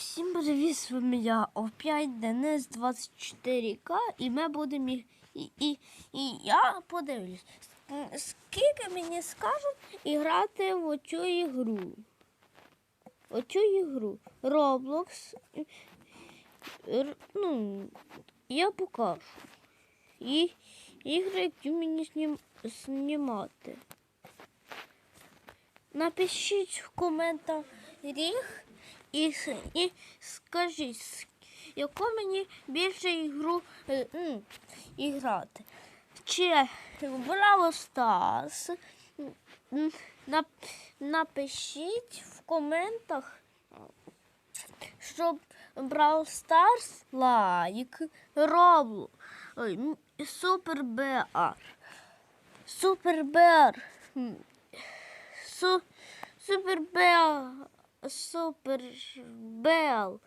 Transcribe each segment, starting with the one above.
Всім привіт, з вами я опять Денис 24К і ми будемо і, і, і, я подивлюсь, скільки мені скажуть грати в оцю ігру. Оцю ігру. Roblox. Ну, я покажу. І ігри, які мені знім, знімати. Напишіть в коментарях і, і скажіть, яку мені більше ігру е, м, і грати. Чи Браво Стас? Напишіть в коментах, щоб Brawl Stars лайк, м, Супер БР. Супер БР. Супер Бел. Супер Бел.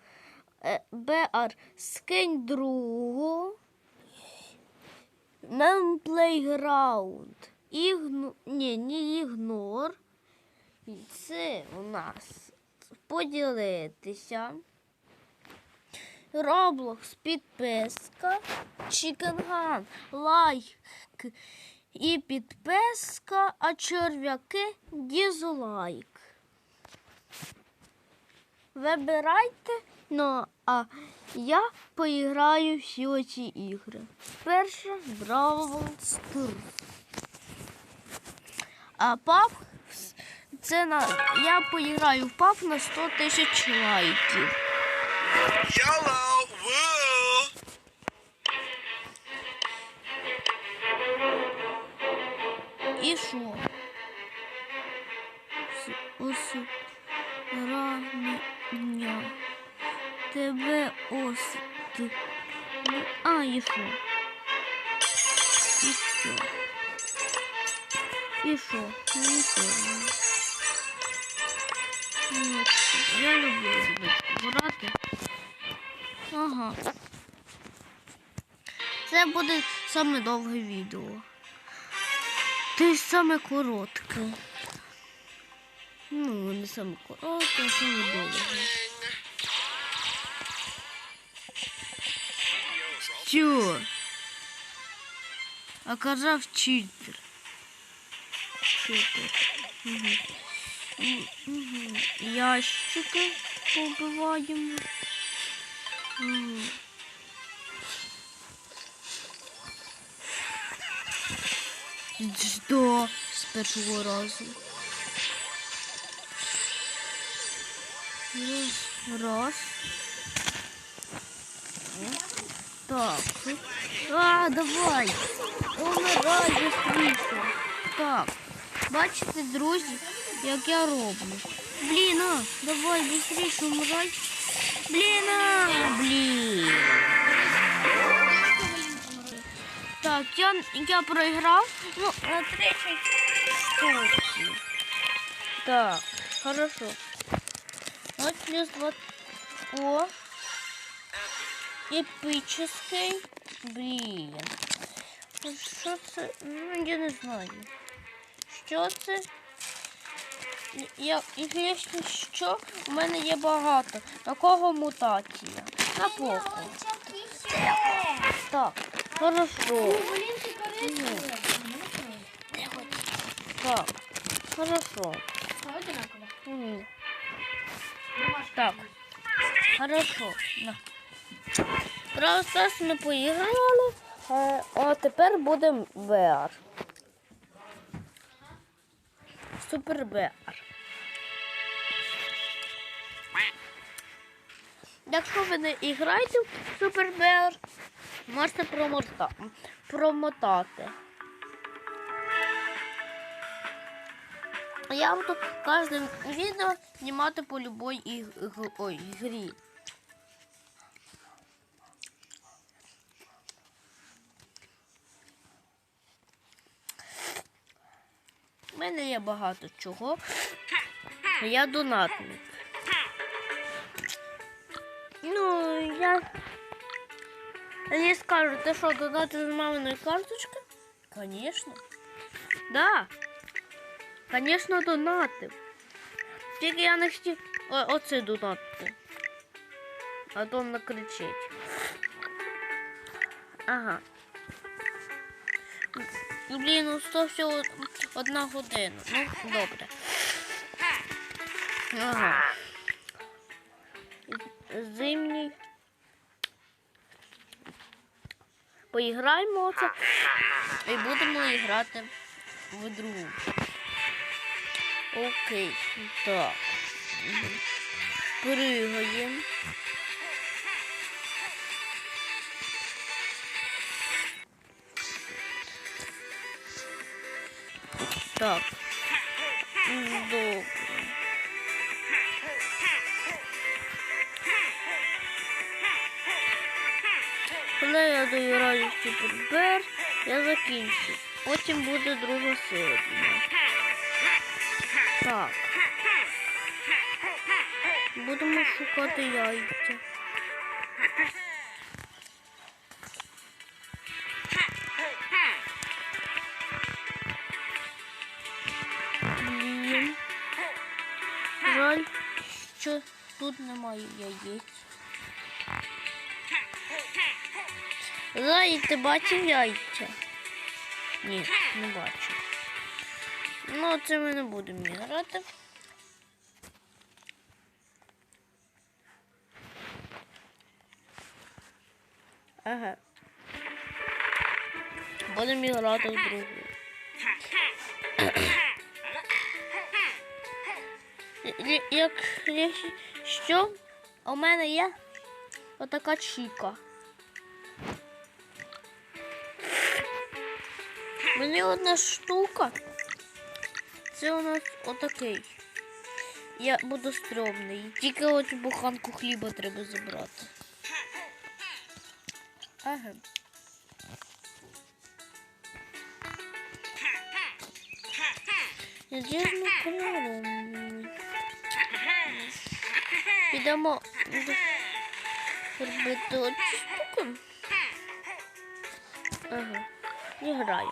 е, Беар. Скинь другу. Нам плейграунд. Ігну... Ні, не ігнор. І Це у нас поділитися. Роблокс підписка. Чікенган. Лайк і підписка, а черв'яки дізлайк. Вибирайте, ну а я поіграю всі оці ігри. Перше Бравл Стар. А пап це на я поіграю в пап на 100 тисяч лайків. Woo! І що? Ось Ну, А, і що? І що? І що? Нічого. Ну, Я люблю дівчатку грати. Ага. Це буде саме довге відео. Ж саме коротке. Ну, не саме коротке, а саме довге. Чо? А казав читер. Читер. Угу. Угу. Ящики побиваємо. Угу. Що? З першого разу. Раз. Раз. Так. А, давай. Умирай быстріше. Так. Бачите, друзі, як я роблю. Блін, а, давай быстріше умирай. Блін, а, блін. Так, я, я проіграв. Ну, на третій. Так, хорошо. Вот плюс два. О. Епический. Блін. Що це? Ну, я не знаю. Що це? Я, якщо що, у мене є багато. Такого мутація. На поку. Так, хорошо. Так, хорошо. Так, хорошо. На. Просто ми поіграли, е, а тепер будемо VR. Супер VR. Якщо ви не граєте в Супер VR, можете промота- промотати. Я буду кожне відео знімати по любой іг... г- Ой, грі. У мене є багато чого. Я донатник. Ну, я. Они скажут, ты что, донатишь з маминої карточки? Конечно. Да. Конечно, донатив. Тільки я не хотів о- оце донатити. а то накричить. Ага. Ну, блін, ну то всього одна година. Ну, добре. Ага. Зимній. Поіграємо оце і будемо грати в другу. Окей, так. Пригаємо. Так. Добре. Коли я доіграю Супербер, я закінчу. Потім буде друга серія. Так. Будемо шукати яйця. Що тут немає яєць. Зай, ти бачив яйця? Ні, не бачу. Ну, це ми не будемо грати. Ага. Будемо грати в другу. Якщо у мене є отака чіка. Мені одна штука. Це у нас отакий. Я буду стрьомний. Тільки от буханку хліба треба забрати. Ага. Надіжно кольором. Підемо робити от штуку. Ага. І.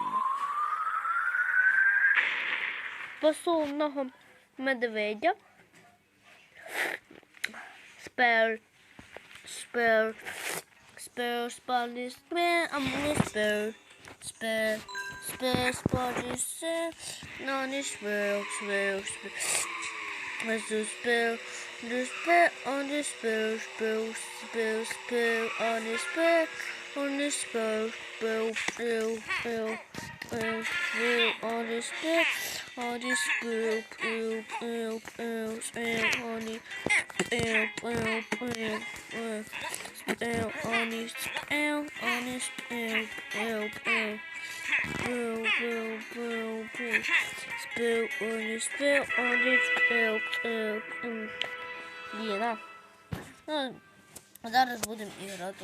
Посовного медведя. Спер. Спер. Спер, спалі, спер, а мені спер. Спер. Спер, спалі, спер. Ну, не спер, спер, спер. Let's do do spell on the spell, spell, spell, spell on the spell, on the spell, spell, spell, spell, spell, spell on the spell, on the spell, spell, spell, spell, spell on the spell, spell, spell, spell, spell on the spell, on the spell, spell, spell. Spill, spill, spill, spill. Spill on the spill on the spill, spill. М. Ліна. Ну, зараз будемо іграти.